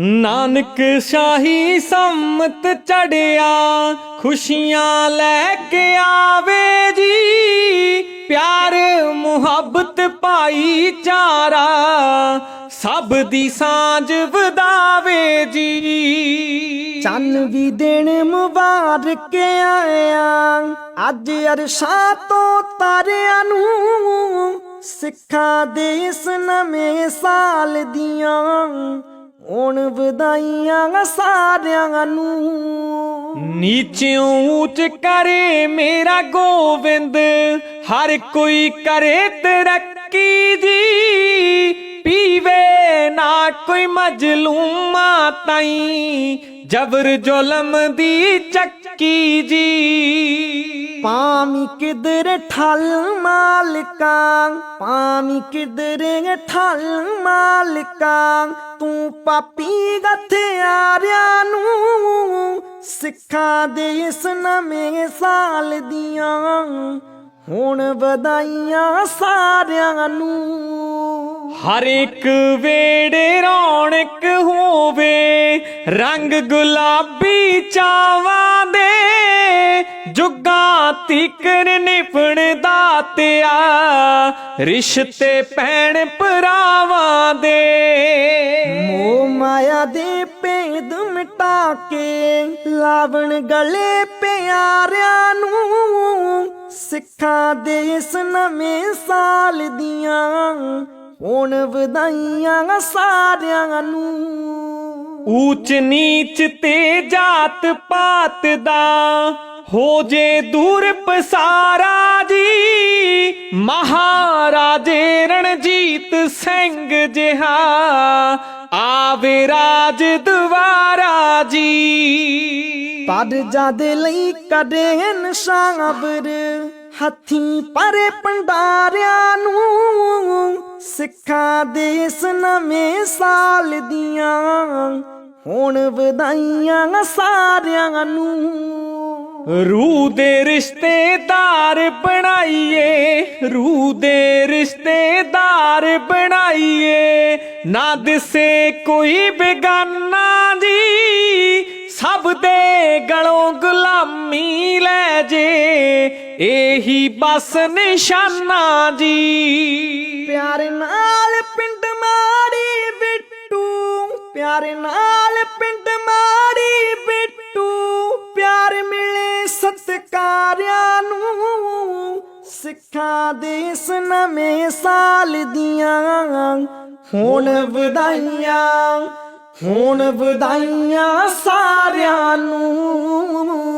ਨਾਨਕ ਸ਼ਾਹੀ ਸੰਮਤ ਚੜਿਆ, ਖੁਸ਼ੀਆਂ ਲੈ ਕੇ ਆਵੇ ਜੀ। ਪਿਆਰ, ਮੁਹੱਬਤ ਪਾਈ ਭਾਈਚਾਰਾ ਸਭ ਦੀ ਸਾਂਝ ਵਧਾਵੇ ਜੀ। ਚੰਨ ਵੀ ਦਿਨ ਮੁਬਾਰਕ ਆਇਆ, ਅੱਜ ਅਰਸ਼ਾਂ ਤੋਂ ਤਾਰਿਆਂ ਨੂੰ ਸਿੱਖਾਂ ਦੇ ਇਸ ਨਵੇਂ ਸਾਲ ਦੀਆਂ ਹੁਣ ਵਧਾਈਆਂ ਸਾਰਿਆਂ ਨੂੰ। ਨੀਚਿਓਂ ਉੱਚ ਕਰੇ ਮੇਰਾ ਗੋਬਿੰਦ ਹਰ ਕੋਈ ਕਰੇ ਤਰੱਕੀ ਜੀ। ਪੀਵੇ ਨਾ ਕੋਈ ਮਜਲੂਮਾ ਤਾਈ, ਜਬਰ ਜ਼ੁਲਮ ਦੀ ਚੱਕੀ ਜੀ। ਪਾਮੀ ਕਿਧਰ ਠਲ ਮਾਲਕਾਂ ਪਾਮੀ ਕਿਧਰ ਠਲ ਮਾਲਕਾਂ, ਤੂੰ ਪਾਪੀ ਗਥਿਆਰਿਆਂ ਨੂੰ ਸਿੱਖਾਂ ਦੇ ਇਸ ਨਵੇਂ ਸਾਲ ਦੀਆਂ, ਹੁਣ ਵਧਾਈਆਂ ਸਾਰਿਆਂ ਨੂੰ। ਹਰ ਇੱਕ ਵੇੜੇ ਰੌਣਕ ਹੋਵੇ, ਰੰਗ ਗੁਲਾਬੀ ਚਾਵਾਂ ਦੇ ਜੁਗਾਂ ਤੀਕਰ ਨਿਪਣ ਦਾਤਿਆ ਰਿਸ਼ਤੇ ਪੈਣ ਭਰਾਵਾਂ ਦੇ। ਮੋਹ ਮਾਇਆ ਦੇ ਭੇਦ ਮਿਟਾ ਕੇ ਲਾਵਣ ਗਲੇ ਪਿਆਰਿਆਂ ਨੂੰ। ਸਿੱਖਾਂ ਦੇ ਇਸ ਨਵੇਂ ਸਾਲ ਦੀਆਂ ਹੁਣ ਵਧਾਈਆਂ ਸਾਰਿਆਂ ਨੂੰ। ਊਚ ਨੀਚ ਤੇ ਜਾਤ ਪਾਤ ਦਾ ਹੋ ਜੇ ਦੂਰ ਪਸਾਰਾ ਜੀ, ਮਹਾਰਾਜੇ ਰਣਜੀਤ ਸਿੰਘ ਜਿਹਾ, ਆਵੇ ਰਾਜ ਦੁਆਰਾ ਜੀ। ਪਰ ਜਦ ਲਈ ਕਦੇ ਨਸ਼ਾਵਰ ਹੱਥੀਂ ਪਰੇ ਪੰਡਾਰਿਆਂ ਨੂੰ, ਸਿੱਖਾਂ ਦੇ ਇਸ ਨਵੇਂ ਸਾਲ ਦੀਆਂ, ਹੁਣ ਵਧਾਈਆਂ ਸਾਰਿਆਂ ਨੂੰ। ਰੂ ਦੇ ਰਿਸ਼ਤੇਦਾਰ ਬਣਾਈਏ ਰੂ ਦੇ ਰਿਸ਼ਤੇਦਾਰ ਬਣਾਈਏ। ਨਾ ਦਿਸੇ ਕੋਈ ਬੇਗਾਨਾ ਜੀ, ਸਭ ਦੇ ਗਲੋਂ ਗੁਲਾਮੀ ਲੈ ਜੇ। ਇਹੀ ਬਸ ਨਿਸ਼ਾਨਾ ਜੀ। ਪਿਆਰ ਨਾਲ ਪਿੰਡ ਮਾੜੀ ਬਿੱਟੂ ਪਿਆਰ ਨਾਲ ਪਿੰਡ ਸਤਕਾਰਿਆਂ ਨੂੰ ਸਿੱਖਾਂ ਦੇ ਇਸ ਨਵੇਂ ਸਾਲ ਦੀਆਂ ਹੁਣ ਵਧਾਈਆਂ ਹੁਣ ਵਧਾਈਆਂ ਸਾਰਿਆਂ ਨੂੰ।